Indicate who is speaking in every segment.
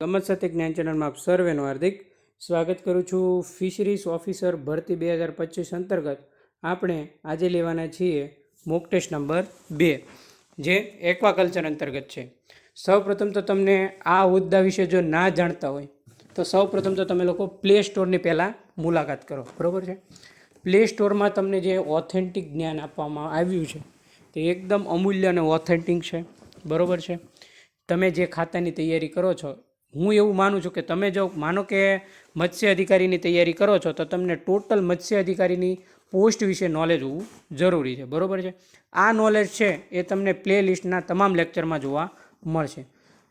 Speaker 1: ગમત સાથે જ્ઞાન ચેનલમાં આપ સર્વેનું હાર્દિક સ્વાગત કરું છું. ફિશરીઝ ઓફિસર ભરતી બે હજાર પચીસ અંતર્ગત આપણે આજે લેવાના છીએ મોક ટેસ્ટ નંબર બે, જે એક્વાકલ્ચર અંતર્ગત છે. સૌપ્રથમ તો તમને આ હોદ્દા વિશે જો ના જાણતા હોય, તો સૌપ્રથમ તો તમે લોકો પ્લે સ્ટોરની પહેલાં મુલાકાત કરો. બરાબર છે? પ્લે સ્ટોરમાં તમને જે ઓથેન્ટિક જ્ઞાન આપવામાં આવ્યું છે, તે એકદમ અમૂલ્ય અને ઓથેન્ટિક છે. બરાબર છે? તમે જે ખાતાની તૈયારી કરો છો હું એવું માનું છું કે તમે જો માનો કે મત્સ્ય અધિકારીની તૈયારી કરો છો, તો તમને ટોટલ મત્સ્ય અધિકારીની પોસ્ટ વિશે નોલેજ હોવું જરૂરી છે. બરાબર છે? આ નોલેજ છે એ તમને પ્લે લિસ્ટના તમામ લેક્ચરમાં જોવા મળશે.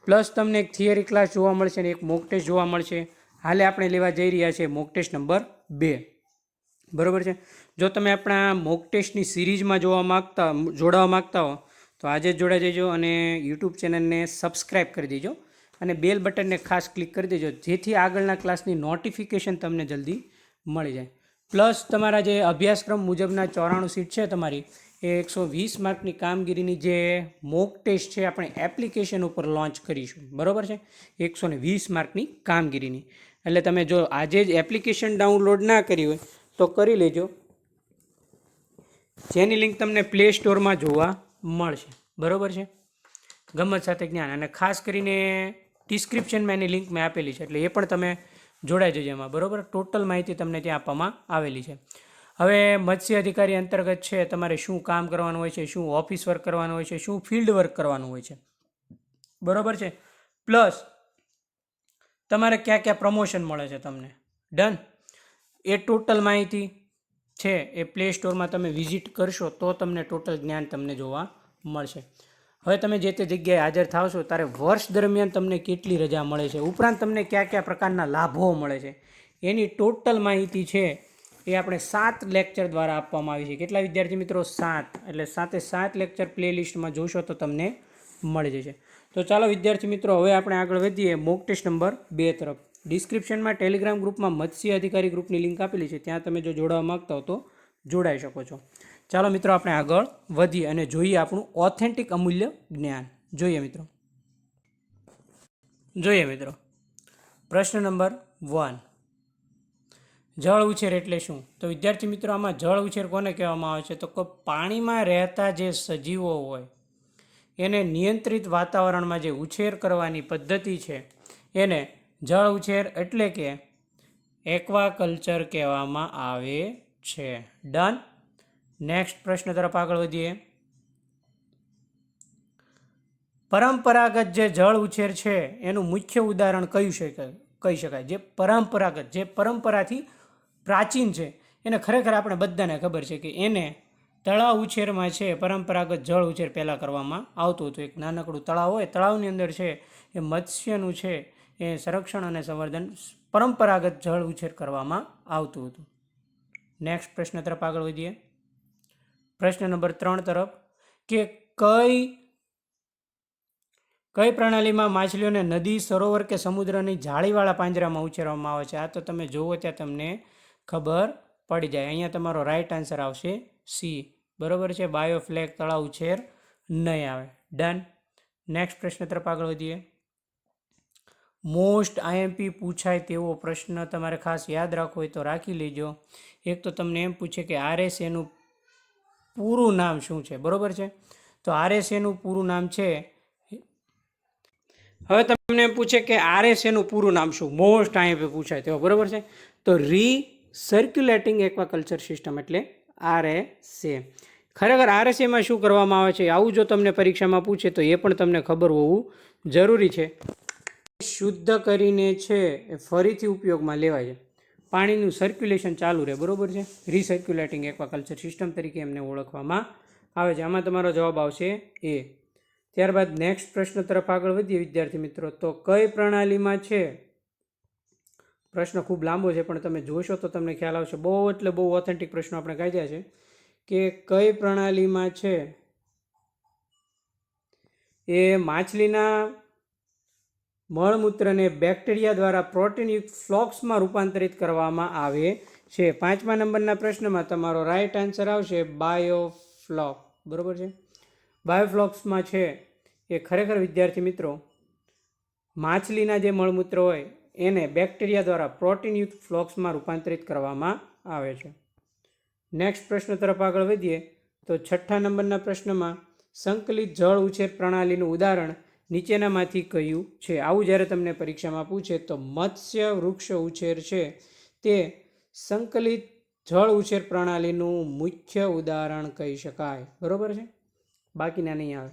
Speaker 1: પ્લસ તમને એક થિયરી ક્લાસ જોવા મળશે અને એક મોક ટેસ્ટ જોવા મળશે. હાલે આપણે લેવા જઈ રહ્યા છીએ મોક ટેસ્ટ નંબર બે. બરાબર છે? જો તમે આપણા મોક ટેસ્ટની સિરીઝમાં જોવા માગતા, જોડાવા માગતા હો, તો આજે જ જોડાઈ જજો અને યુટ્યુબ ચેનલને સબસ્ક્રાઈબ કરી દેજો. અને બેલ બટનને ખાસ ક્લિક કરી દેજો, જેથી આગળના ક્લાસની નોટિફિકેશન તમને જલ્દી મળી જાય. પ્લસ તમારા જે અભ્યાસક્રમ મુજબના ચોરાણું સીટ છે તમારી, એ એકસો વીસ માર્કની કામગીરીની જે મોક ટેસ્ટ છે, આપણે એપ્લિકેશન ઉપર લોન્ચ કરીશું. બરાબર છે? એકસો ને વીસ માર્કની કામગીરીની. એટલે તમે જો આજે જ એપ્લિકેશન ડાઉનલોડ ના કરી હોય, તો કરી લેજો. જેની લિંક તમને પ્લે સ્ટોરમાં જોવા મળશે. બરાબર છે? ગમત સાથે જ્ઞાન. અને ખાસ કરીને ડિસ્ક્રિપ્શનમાં એની લિંક મેં આપેલી છે. એટલે એ પણ તમે જોડાઈ જજો એમાં. બરાબર? ટોટલ માહિતી તમને ત્યાં આપવામાં આવેલી છે. હવે મત્સ્ય અધિકારી અંતર્ગત છે, તમારે શું કામ કરવાનું હોય છે, શું ઓફિસ વર્ક કરવાનું હોય છે, શું ફિલ્ડ વર્ક કરવાનું હોય છે. બરાબર છે? પ્લસ તમારે ક્યાં ક્યાં પ્રમોશન મળે છે તમને? ડન એ ટોટલ માહિતી છે, એ પ્લે સ્ટોરમાં તમે વિઝિટ કરશો તો તમને ટોટલ જ્ઞાન તમને જોવા મળશે. હવે તમે જે તે જગ્યાએ હાજર થાવ છો ત્યારે વર્ષ દરમિયાન તમને કેટલી રજા મળે છે? ઉપરાંત તમને કયા કયા પ્રકારના લાભો મળે છે? એની ટોટલ માહિતી છે એ આપણે સાત લેક્ચર દ્વારા આપવામાં આવી છે. કેટલા વિદ્યાર્થી મિત્રો? સાત. એટલે સાતે સાત લેક્ચર પ્લેલિસ્ટમાં જોશો તો તમને મળી જશે. તો ચાલો વિદ્યાર્થી મિત્રો, હવે આપણે આગળ વધીએ મોક ટેસ્ટ નંબર બે તરફ. ડિસ્ક્રિપ્શનમાં ટેલિગ્રામ ગ્રુપમાં મત્સ્ય અધિકારી ગ્રુપની લિંક આપેલી છે. ત્યાં તમે જો જોડાવા માગતા હો તો જોડાઈ શકો છો. ચાલો મિત્રો આપણે આગળ વધીએ અને જોઈએ આપણું ઓથેન્ટિક અમૂલ્ય જ્ઞાન. જોઈએ મિત્રો. જોઈએ મિત્રો. પ્રશ્ન નંબર વન જળ ઉછેર એટલે શું? તો વિદ્યાર્થી મિત્રો, આમાં જળ ઉછેર કોને કહેવામાં આવે છે? તો કે પાણીમાં રહેતા જે સજીવો હોય, એને નિયંત્રિત વાતાવરણમાં જે ઉછેર કરવાની પદ્ધતિ છે, એને જળ ઉછેર એટલે કે એક્વાકલ્ચર કહેવામાં આવે છે. ડન નેક્સ્ટ પ્રશ્ન તરફ આગળ વધીએ. પરંપરાગત જે જળ ઉછેર છે, એનું મુખ્ય ઉદાહરણ કયું શકાય કહી શકાય? જે પરંપરાગત, જે પરંપરાથી પ્રાચીન છે, એને ખરેખર આપણે બધાને ખબર છે કે એને તળાવ ઉછેરમાં છે, પરંપરાગત જળ ઉછેર પહેલાં કરવામાં આવતું હતું. એક નાનકડું તળાવ હોય, તળાવની અંદર છે, એ મત્સ્યનું છે, એ સંરક્ષણ અને સંવર્ધન પરંપરાગત જળ ઉછેર કરવામાં આવતું હતું. નેક્સ્ટ પ્રશ્ન તરફ આગળ વધીએ. પ્રશ્ન નંબર ત્રણ તરફ, કે કઈ કઈ પ્રણાલીમાં માછલીઓને નદી, સરોવર કે સમુદ્રની જાળીવાળા પાંજરામાં ઉછેરવામાં આવે છે? આ તો તમે જુઓ ત્યાં તમને ખબર પડી જાય. અહીંયા તમારો રાઈટ આન્સર આવશે સી. બરોબર છે? બાયોફ્લેક તળાવ ઉછેર નહીં આવે. ડન નેક્સ્ટ પ્રશ્ન તરફ આગળ વધીએ. મોસ્ટ આઈએમપી પૂછાય તેવો પ્રશ્ન તમારે ખાસ યાદ રાખવો હોય તો રાખી લેજો. એક તો તમને એમ પૂછે કે આરએસ એનું પૂરું નામ શું છે? બરાબર છે? તો આરએસએનું પૂરું નામ છે હવે તમને પૂછે કે આરએસએનું પૂરું નામ શું? મોસ્ટ આઈએમપી પૂછાય તેવો બરોબર છે? તો રી સર્ક્યુલેટિંગ એક્વાકલ્ચર સિસ્ટમ એટલે આરએસએ. ખરેખર આરએસએમાં શું કરવામાં આવે છે? આવું જો તમને પરીક્ષામાં પૂછે તો એ પણ તમને ખબર હોવું જરૂરી છે. શુદ્ધ કરીને છે એ ફરીથી ઉપયોગમાં લેવાય છે. પાણીનું સર્ક્યુલેશન ચાલુ રહે, બરાબર છે? રિસર્ક્યુલેટિંગ એક્વાકલ્ચર સિસ્ટમ તરીકે એમને ઓળખવામાં આવે છે. આમાં તમારો જવાબ આવશે એ. ત્યારબાદ નેક્સ્ટ પ્રશ્ન તરફ આગળ વધીએ, વિદ્યાર્થી મિત્રો. તો કઈ પ્રણાલીમાં છે? પ્રશ્ન ખૂબ લાંબો છે, પણ તમે જોશો તો તમને ખ્યાલ આવશે. બહુ એટલે બહુ ઓથેન્ટિક પ્રશ્નો આપણે કાઢ્યા છે કે કઈ પ્રણાલીમાં છે? એ માછલીના મળમૂત્રને બેક્ટેરિયા દ્વારા પ્રોટીનયુક્ત ફ્લોક્સમાં રૂપાંતરિત કરવામાં આવે છે. પાંચમા નંબરના પ્રશ્નમાં તમારો રાઇટ આન્સર આવશે બાયોફ્લોક બરાબર છે? બાયોફ્લોક્સમાં છે એ ખરેખર વિદ્યાર્થી મિત્રો, માછલીના જે મળમૂત્ર હોય, એને બેક્ટેરિયા દ્વારા પ્રોટીનયુક્ત ફ્લોક્સમાં રૂપાંતરિત કરવામાં આવે છે. નેક્સ્ટ પ્રશ્ન તરફ આગળ વધીએ, તો છઠ્ઠા નંબરના પ્રશ્નમાં સંકલિત જળ ઉછેર પ્રણાલીનું ઉદાહરણ નીચેનામાંથી કહ્યું છે, આવું જ્યારે તમને પરીક્ષામાં પૂછે તો મત્સ્ય વૃક્ષ ઉછેર છે. તે સંકલિત જળ ઉછેર પ્રણાલીનું મુખ્ય ઉદાહરણ કહી શકાય. બરાબર છે? બાકીના નહીં આવે.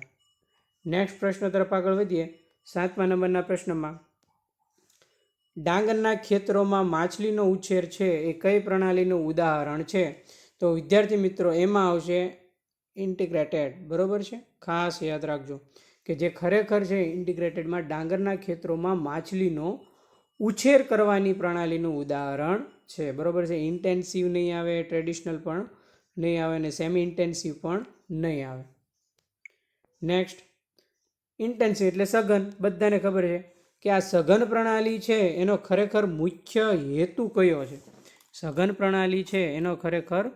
Speaker 1: નેક્સ્ટ પ્રશ્ન તરફ આગળ વધીએ. સાતમા નંબરના પ્રશ્નમાં, ડાંગરના ખેતરોમાં માછલીનો ઉછેર છે એ કઈ પ્રણાલીનું ઉદાહરણ છે? તો વિદ્યાર્થી મિત્રો, એમાં આવશે ઇન્ટિગ્રેટેડ. બરોબર છે? ખાસ યાદ રાખજો. કે જે ખરેખર છે ઇન્ટિગ્રેટેડમાં ડાંગરના ખેતરોમાં માછલીનો ઉછેર કરવાની પ્રણાલીનું ઉદાહરણ છે. બરાબર છે? ઇન્ટેન્સિવ નહીં આવે, ટ્રેડિશનલ પણ નહીં આવે અને સેમી ઇન્ટેન્સિવ પણ નહીં આવે. નેક્સ્ટ, ઇન્ટેન્સિવ એટલે સઘન. બધાને ખબર છે કે આ સઘન પ્રણાલી છે એનો ખરેખર મુખ્ય હેતુ કયો છે? સઘન પ્રણાલી છે એનો ખરેખર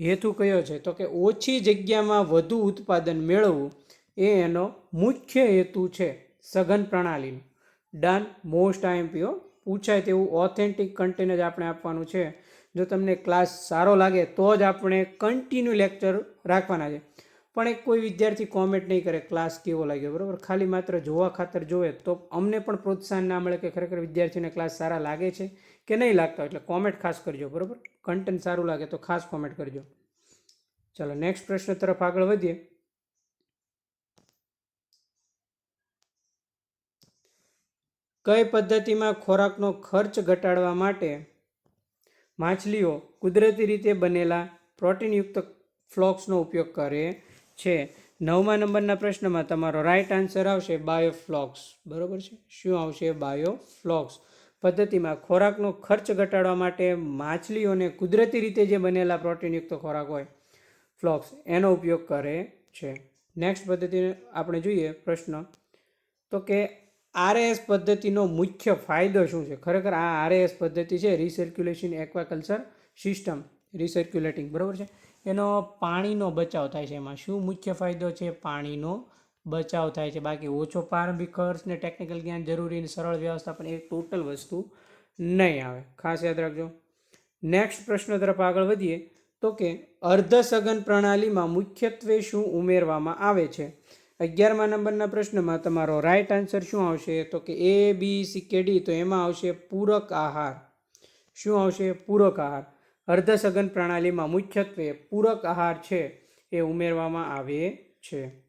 Speaker 1: હેતુ કયો છે? તો કે ઓછી જગ્યામાં વધુ ઉત્પાદન મેળવવું એ એનો મુખ્ય હેતુ છે સઘન પ્રણાલીનો. ડન મોસ્ટ આઈએમપીઓ પૂછાય તેવું ઓથેન્ટિક કન્ટેન્ટ જ આપણે આપવાનું છે. જો તમને ક્લાસ સારો લાગે તો જ આપણે કન્ટિન્યુ લેક્ચર રાખવાના છે. પણ એક કોઈ વિદ્યાર્થી કોમેન્ટ નહીં કરે ક્લાસ કેવો લાગ્યો? બરાબર? ખાલી માત્ર જોવા ખાતર જોવે તો અમને પણ પ્રોત્સાહન ના મળે કે ખરેખર વિદ્યાર્થીને ક્લાસ સારા લાગે છે કે નહીં લાગતા એટલે કોમેન્ટ ખાસ કરજો, બરાબર? કન્ટેન્ટ સારું લાગે તો ખાસ કોમેન્ટ કરજો. ચાલો નેક્સ્ટ પ્રશ્ન તરફ આગળ વધીએ. કઈ પદ્ધતિમાં ખોરાકનો ખર્ચ ઘટાડવા માટે માછલીઓ કુદરતી રીતે બનેલા પ્રોટીનયુક્ત ફ્લોક્સનો ઉપયોગ કરે છે? નવમા નંબરના પ્રશ્નમાં તમારો રાઈટ આન્સર આવશે બાયોફ્લોક્સ બરોબર છે? શું આવશે? બાયોફ્લોક્સ પદ્ધતિમાં ખોરાકનો ખર્ચ ઘટાડવા માટે માછલીઓને કુદરતી રીતે જે બનેલા પ્રોટીનયુક્ત ખોરાક હોય, ફ્લોક્સ, એનો ઉપયોગ કરે છે. નેક્સ્ટ પદ્ધતિ આપણે જોઈએ પ્રશ્ન. તો કે આરએએસ પદ્ધતિનો મુખ્ય ફાયદો શું છે? ખરેખર આ આરએએસ પદ્ધતિ છે રિસર્ક્યુલેશન એક્વાકલ્ચર સિસ્ટમ, રિસર્ક્યુલેટિંગ, બરાબર છે? એનો પાણીનો બચાવ થાય છે એમાં. શું મુખ્ય ફાયદો છે? પાણીનો બચાવ થાય છે. બાકી ઓછો પ્રારંભિક ખર્ચ ને ટેકનિકલ જ્ઞાન જરૂરી ને સરળ વ્યવસ્થાપન એ ટોટલ વસ્તુ નહીં આવે. ખાસ યાદ રાખજો. નેક્સ્ટ પ્રશ્ન તરફ આગળ વધીએ તો કે અર્ધ સઘન પ્રણાલીમાં મુખ્યત્વે શું ઉમેરવામાં આવે છે? અગિયારમા નંબરના પ્રશ્નમાં તમારો રાઈટ આન્સર શું આવશે? તો કે એ બી સી કે ડી તો એમાં આવશે પૂરક આહાર. શું આવશે? પૂરક આહાર. અર્ધસઘન પ્રણાલીમાં મુખ્યત્વે પૂરક આહાર છે એ ઉમેરવામાં આવે છે.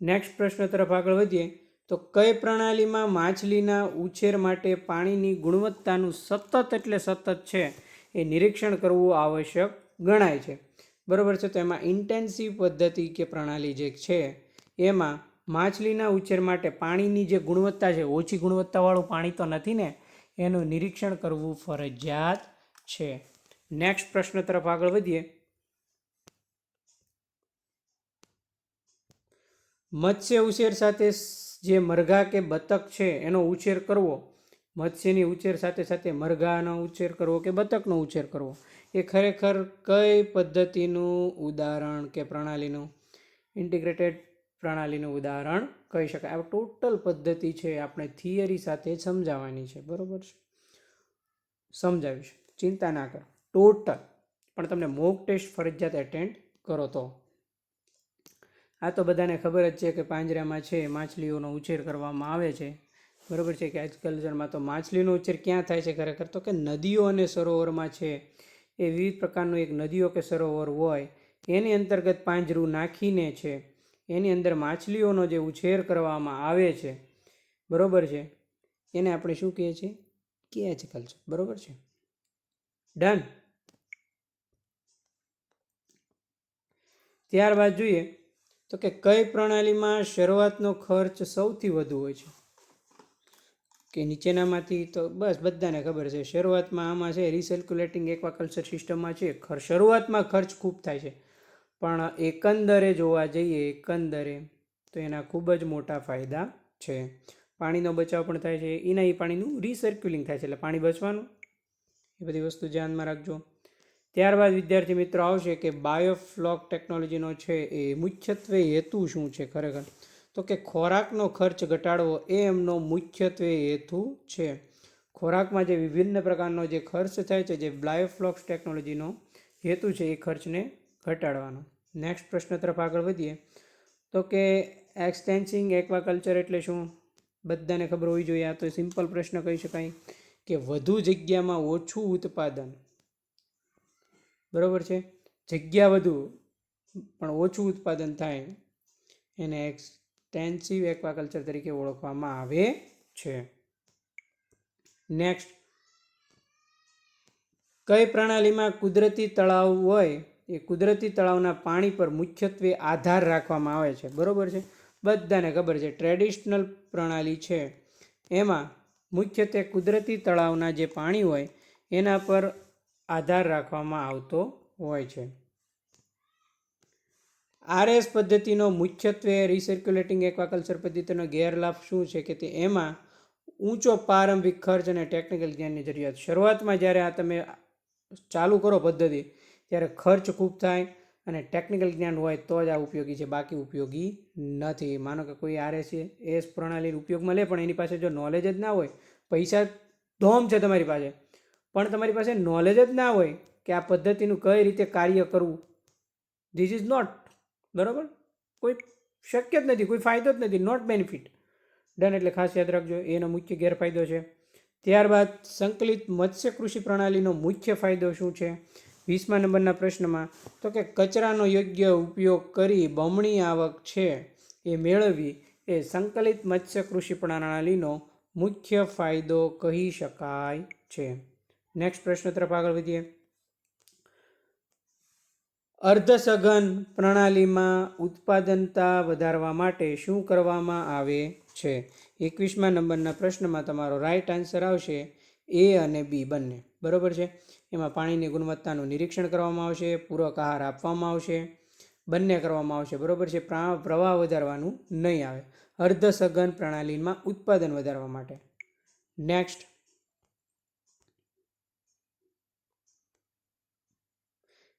Speaker 1: નેક્સ્ટ પ્રશ્ન તરફ આગળ વધીએ. તો કઈ પ્રણાલીમાં માછલીના ઉછેર માટે પાણીની ગુણવત્તાનું સતત એટલે સતત છે એ નિરીક્ષણ કરવું આવશ્યક ગણાય છે. બરાબર છે? તો એમાં ઇન્ટેન્સિવ પદ્ધતિ કે પ્રણાલી જે છે, એમાં માછલીના ઉછેર માટે પાણીની જે ગુણવત્તા છે, ઓછી ગુણવત્તાવાળું પાણી તો નથી ને, એનું નિરીક્ષણ કરવું ફરજિયાત છે. નેક્સ્ટ પ્રશ્ન તરફ આગળ વધીએ. મત્સ્ય ઉછેર સાથે જે મરઘા કે બતક છે, એનો ઉછેર કરવો. મત્સ્યની ઉછેર સાથે સાથે મરઘાનો ઉછેર કરવો કે બતકનો ઉછેર કરવો? એ ખરેખર કઈ પદ્ધતિનું ઉદાહરણ કે પ્રણાલીનું? ઇન્ટિગ્રેટેડ પ્રણાલીનું ઉદાહરણ કહી શકાય. આ ટોટલ પદ્ધતિ છે, આપણે થિયરી સાથે સમજાવવાની છે. બરાબર છે? સમજાવીશ ચિંતા ના કર. ટોટલ. પણ તમને મોક ટેસ્ટ ફરજિયાત એટેન્ડ કરો તો. આ તો બધાને ખબર જ છે કે પાંજરામાં છે, માછલીઓનો ઉછેર કરવામાં આવે છે. બરાબર છે કે એગ્રીકલ્ચરમાં તો માછલીનો ઉછેર ક્યાં થાય છે ખરેખર? તો કે નદીઓ અને સરોવરમાં છે. એ વિવિધ પ્રકારનું એક નદીઓ કે સરોવર હોય, એની અંતર્ગત પાંજરું નાખીને છે, એની અંદર માછલીઓનો જે ઉછેર કરવામાં આવે છે. બરોબર છે? એને આપણે શું કહીએ છીએ? કેચ કલ્ચર બરોબર છે? ડન ત્યારબાદ જોઈએ તો કે કઈ પ્રણાલીમાં શરૂઆતનો ખર્ચ સૌથી વધુ હોય છે? કે નીચેનામાંથી તો બસ બધાને ખબર છે. શરૂઆતમાં આમાં છે રિસર્ક્યુલેટિંગ એક્વાકલ્ચર સિસ્ટમમાં છે. ખર્ચ શરૂઆતમાં ખર્ચ ખૂબ થાય છે. પણ એકંદરે જોવા જઈએ, એકંદરે તો એના ખૂબ જ મોટા ફાયદા છે. પાણીનો બચાવ પણ થાય છે. એના એ પાણીનું રિસર્ક્યુલિંગ થાય છે. એટલે પાણી બચવાનું, એ બધી વસ્તુ ધ્યાનમાં રાખજો. ત્યારબાદ વિદ્યાર્થી મિત્રો આવશે કે બાયોફ્લોક ટેકનોલોજીનો છે એ મુખ્યત્વે હેતુ શું છે ખરેખર? તો કે ખોરાકનો ખર્ચ ઘટાડવો એ એમનો મુખ્યત્વે હેતુ છે. ખોરાકમાં જે વિભિન્ન પ્રકારનો જે ખર્ચ થાય છે, જે બ્લાયોફ્લોક્સ ટેકનોલોજીનો હેતુ છે એ ખર્ચને ઘટાડવાનો. નેક્સ્ટ પ્રશ્ન તરફ આગળ વધીએ. તો કે એક્સટેન્સિંગ એક્વાકલ્ચર એટલે શું? બધાને ખબર હોવી જોઈએ. આ તો સિમ્પલ પ્રશ્ન કહી શકાય કે વધુ જગ્યામાં ઓછું ઉત્પાદન. બરાબર છે? જગ્યા વધુ, પણ ઓછું ઉત્પાદન થાય. એને એક્સટેન્સિવ એક્વાકલ્ચર તરીકે ઓળખવામાં આવે છે. નેક્સ્ટ કઈ પ્રણાલીમાં કુદરતી તળાવ હોય, એ કુદરતી તળાવના પાણી પર મુખ્યત્વે આધાર રાખવામાં આવે છે. બરાબર છે? બધાને ખબર છે. ટ્રેડિશનલ પ્રણાલી છે. એમાં મુખ્યત્વે કુદરતી તળાવના જે પાણી હોય, એના પર આધાર રાખવામાં આવતો હોય છે. આરએસ પદ્ધતિનો મુખ્યત્વે રિસર્ક્યુલેટિંગ એક્વાકલ્ચર પદ્ધતિનો ગેરલાભ શું છે કે તે એમાં ઊંચો પ્રારંભિક ખર્ચ અને ટેકનિકલ જ્ઞાનની જરૂરિયાત. શરૂઆતમાં જ્યારે આ તમે ચાલુ કરો પદ્ધતિ, ત્યારે ખર્ચ ખૂબ થાય અને ટેકનિકલ જ્ઞાન હોય તો જ આ ઉપયોગી છે, બાકી ઉપયોગી નથી. માનો કે કોઈ આરએસ એસ પ્રણાલી ઉપયોગમાં લે, પણ એની પાસે જો નોલેજ જ ના હોય, પૈસા ધોમ છે તમારી પાસે. પણ તમારી પાસે નોલેજ જ ના હોય કે આ પદ્ધતિનું કઈ રીતે કાર્ય કરવું. ધીસ ઇઝ નોટ બરાબર? કોઈ શક્ય જ નથી, કોઈ ફાયદો જ નથી નોટ બેનિફિટ ડન એટલે ખાસ યાદ રાખજો, એનો મુખ્ય ગેરફાયદો છે. ત્યારબાદ સંકલિત મત્સ્ય કૃષિ પ્રણાલીનો મુખ્ય ફાયદો શું છે? વીસમા નંબરના પ્રશ્નમાં, તો કે કચરાનો યોગ્ય ઉપયોગ કરી બમણી આવક છે એ મેળવવી એ સંકલિત મત્સ્ય કૃષિ પ્રણાલીનો મુખ્ય ફાયદો કહી શકાય છે. નેક્સ્ટ પ્રશ્ન તરફ આગળ વધીએ. અર્ધસઘન પ્રણાલીમાં ઉત્પાદનતા વધારવા માટે શું કરવામાં આવે છે? એકવીસમા નંબરના પ્રશ્નમાં તમારો રાઈટ આન્સર આવશે એ અને બી બંને. બરાબર છે? એમાં પાણીની ગુણવત્તાનું નિરીક્ષણ કરવામાં આવશે, પૂરક આહાર આપવામાં આવશે, બંને કરવામાં આવશે. બરાબર છે? પ્રા- પ્રવાહ વધારવાનું નહીં આવે. અર્ધસઘન પ્રણાલીમાં ઉત્પાદન વધારવા માટે. નેક્સ્ટ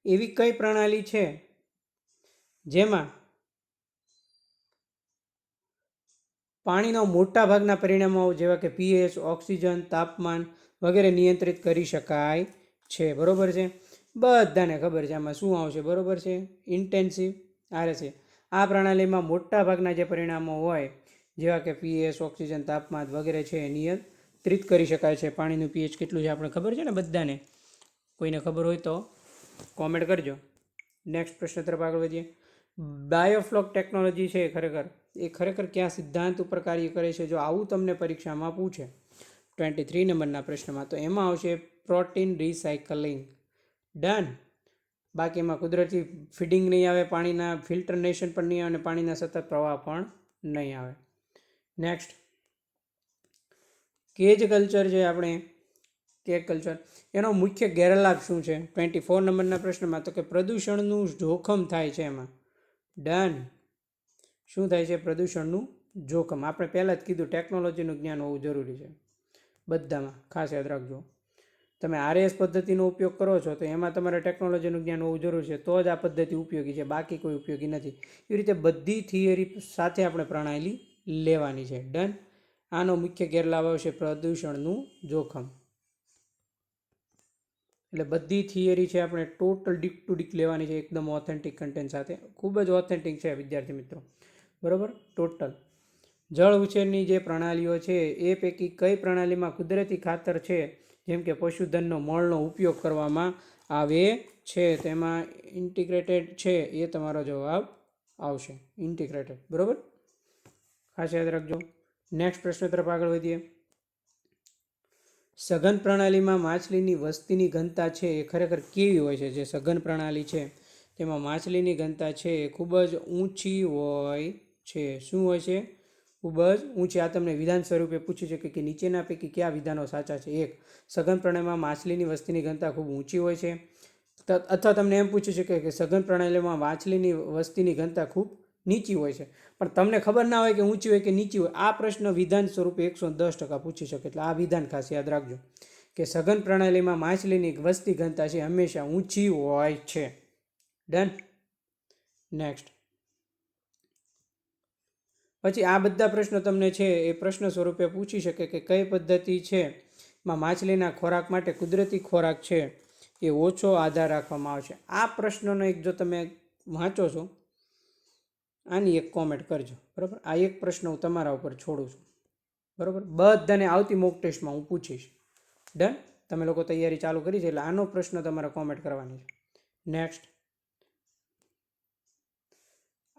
Speaker 1: એવી કઈ પ્રણાલી છે જેમાં પાણીના મોટા ભાગના પરિણામો જેવા કે પીએચ, ઓક્સિજન, તાપમાન વગેરે નિયંત્રિત કરી શકાય છે. બરાબર છે? બધાને ખબર છે આમાં શું આવશે? બરોબર છે? ઇન્ટેન્સિવ આરે છે. આ પ્રણાલીમાં મોટા ભાગના જે પરિણામો હોય, જેવા કે પીએચ, ઓક્સિજન, તાપમાન વગેરે છે નિયંત્રિત કરી શકાય છે. પાણીનું પીએચ કેટલું છે આપણે ખબર છે ને બધાને? કોઈને ખબર હોય તો કોમેન્ટ કરજો. નેક્સ્ટ પ્રશ્ન તરફ આગળ વધીએ. બાયોફ્લોક ટેકનોલોજી છે ખરેખર. એ ખરેખર કયા સિદ્ધાંત ઉપર કાર્ય કરે છે? જો આવું તમને પરીક્ષામાં પૂછે ટ્વેન્ટી થ્રી નંબરના પ્રશ્નમાં, તો એમાં આવશે પ્રોટીન રિસાયકલિંગ ડન બાકી એમાં કુદરતી ફીડિંગ નહીં આવે, પાણીના ફિલ્ટરનેશન પણ નહીં આવે અને પાણીના સતત પ્રવાહ પણ નહીં આવે. નેક્સ્ટ કેજ કલ્ચર છે આપણે કેક કલ્ચર. એનો મુખ્ય ગેરલાભ શું છે? ટ્વેન્ટી ફોર નંબરના પ્રશ્નમાં તો કે પ્રદૂષણનું જોખમ થાય છે એમાં. ડન શું થાય છે? પ્રદૂષણનું જોખમ. આપણે પહેલાં જ કીધું ટેકનોલોજીનું જ્ઞાન હોવું જરૂરી છે. બધામાં. ખાસ યાદ રાખજો. તમે આરએસ પદ્ધતિનો ઉપયોગ કરો છો તો એમાં તમારે ટેકનોલોજીનું જ્ઞાન હોવું જરૂરી છે. તો જ આ પદ્ધતિ ઉપયોગી છે. બાકી કોઈ ઉપયોગી નથી. એ રીતે બધી થિયરી સાથે આપણે પ્રણાલી લેવાની છે. ડન આનો મુખ્ય ગેરલાભ આવશે પ્રદૂષણનું જોખમ. એટલે બધી થિયરી છે આપણે ટોટલ ડીક ટુ ડીક લેવાની છે એકદમ ઓથેન્ટિક કન્ટેન્ટ સાથે. ખૂબ જ ઓથેન્ટિક છે વિદ્યાર્થી મિત્રો. બરાબર? ટોટલ. જળ ઉછેરની જે પ્રણાલીઓ છે એ પૈકી કઈ પ્રણાલીમાં કુદરતી ખાતર છે? જેમ કે પશુધનનો મળનો ઉપયોગ કરવામાં આવે છે. તેમાં ઇન્ટિગ્રેટેડ છે એ તમારો જવાબ આવશે. ઇન્ટિગ્રેટેડ. બરાબર? ખાસ યાદ રાખજો. નેક્સ્ટ પ્રશ્ન તરફ આગળ વધીએ. સઘન પ્રણાલીમાં માછલીની વસ્તીની ઘનતા છે એ ખરેખર કેવી હોય છે? જે સઘન પ્રણાલી છે, તેમાં માછલીની ઘનતા છે એ ખૂબ જ ઊંચી હોય છે. શું હોય છે? ખૂબ જ ઊંચી. આ તમને વિધાન સ્વરૂપે પૂછ્યું છે કે નીચેના પૈકી કયા વિધાનો સાચા છે? એક, સઘન પ્રણાલીમાં માછલીની વસ્તીની ઘનતા ખૂબ ઊંચી હોય છે. અથવા તમને એમ પૂછ્યું છે કે સઘન પ્રણાલીમાં માછલીની વસ્તીની ઘનતા ખૂબ નીચી હોય છે. પણ તમને ખબર ના હોય કે ઊંચી હોય કે નીચી હોય, આ પ્રશ્ન વિધાન સ્વરૂપે એકસો દસ ટકા પૂછી શકે. એટલે આ વિધાન ખાસ યાદ રાખજો કે સઘન પ્રણાલીમાં માછલીની વસ્તી ઘનતા છે હંમેશા ઊંચી હોય છે. ડન. નેક્સ્ટ. પછી આ બધા પ્રશ્નો તમને છે એ પ્રશ્ન સ્વરૂપે પૂછી શકે કે કઈ પદ્ધતિ છે માં માછલીના ખોરાક માટે કુદરતી ખોરાક છે એ ઓછો આધાર રાખવામાં આવશે. આ પ્રશ્નનો એક જો તમે વાંચો છો આની એક કોમેન્ટ કરજો, બરાબર? આ એક પ્રશ્ન હું તમારા ઉપર છોડું છું, બરાબર? બધાને આવતી મોક ટેસ્ટમાં હું પૂછીશ. ડન તમે લોકો તૈયારી ચાલુ કરી છે એટલે આનો પ્રશ્ન તમારે કોમેન્ટ કરવાની છે. નેક્સ્ટ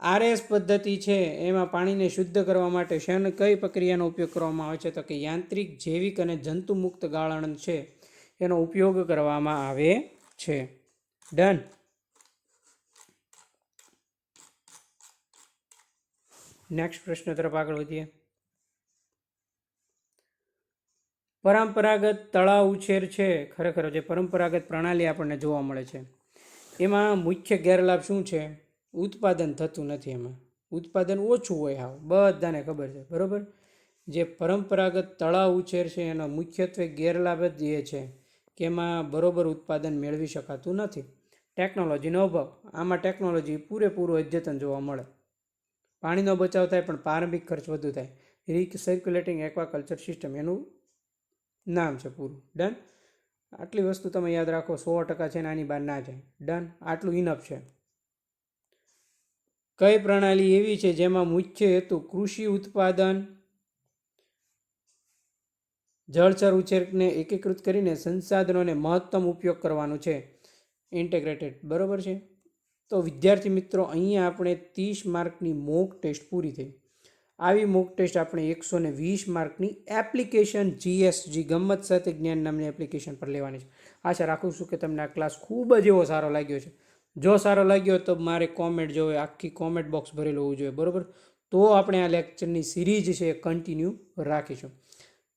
Speaker 1: આરએસ પદ્ધતિ છે, એમાં પાણીને શુદ્ધ કરવા માટે શેન કઈ પ્રક્રિયાનો ઉપયોગ કરવામાં આવે છે? તો કે યાંત્રિક, જૈવિક અને જંતુમુક્ત ગાળણ છે, એનો ઉપયોગ કરવામાં આવે છે. ડન નેક્સ્ટ પ્રશ્ન તરફ આગળ વધીએ. પરંપરાગત તળાવ ઉછેર છે, ખરેખર જે પરંપરાગત પ્રણાલી આપણને જોવા મળે છે. એમાં મુખ્ય ગેરલાભ શું છે? ઉત્પાદન થતું નથી એમાં. ઉત્પાદન ઓછું હોય હાવ, બધાને ખબર છે, બરાબર? જે પરંપરાગત તળાવ ઉછેર છે, એનો મુખ્યત્વે ગેરલાભ જ એ છે કે એમાં બરોબર ઉત્પાદન મેળવી શકાતું નથી. ટેકનોલોજીનો અભાવ. આમાં ટેકનોલોજી પૂરેપૂરું અદ્યતન જોવા મળે. પાણીનો બચાવ થાય, પણ પ્રારંભિક ખર્ચ વધુ થાય. રિકસર્ક્યુલેટિંગ એક્વાકલ્ચર સિસ્ટમ એનું નામ છે પૂરું. ડન આટલી વસ્તુ તમે યાદ રાખો, સો ટકા છે ને આની બહાર ના જાય. ડન આટલું ઇનફ છે. કઈ પ્રણાલી એવી છે જેમાં મુખ્ય હેતુ કૃષિ ઉત્પાદન, જળચર ઉછેરને એકીકૃત કરીને સંસાધનોને મહત્તમ ઉપયોગ કરવાનો છે. ઇન્ટેગ્રેટેડ બરાબર છે? તો વિદ્યાર્થી મિત્રો, અહીંયા આપણે ત્રીસ માર્કની મોક ટેસ્ટ પૂરી થઈ. આવી મોક ટેસ્ટ આપણે એકસો ને વીસ માર્કની એપ્લિકેશન જીએસજી ગમત સાથે જ્ઞાન નામની એપ્લિકેશન પર લેવાની છે. આશા રાખું છું કે તમને આ ક્લાસ ખૂબ જ એવો સારો લાગ્યો છે. જો સારો લાગ્યો તો મારે કોમેન્ટ જોવે, આખી કોમેન્ટ બોક્સ ભરેલું હોવું જોઈએ, બરાબર? તો આપણે આ લેક્ચરની સિરીઝ છે એ કન્ટિન્યુ રાખીશું.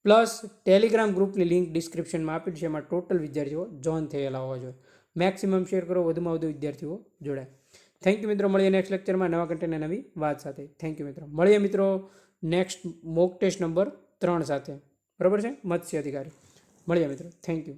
Speaker 1: પ્લસ ટેલિગ્રામ ગ્રુપની લિંક ડિસ્ક્રિપ્શનમાં આપેલી છે, એમાં ટોટલ વિદ્યાર્થીઓ જોઈન થયેલા હોવા જોઈએ. મેક્સિમમ શેર કરો, વધુમાં વધુ વિદ્યાર્થીઓ જોડાય. થેન્ક યુ મિત્રો, મળીએ નેક્સ્ટ લેક્ચરમાં નવા કન્ટેન્ટ નવી વાત સાથે. થેન્ક યુ મિત્રો. મળીએ મિત્રો નેક્સ્ટ મોક ટેસ્ટ નંબર ત્રણ સાથે. બરાબર છે? મત્સ્ય અધિકારી. મળીએ મિત્રો. Thank you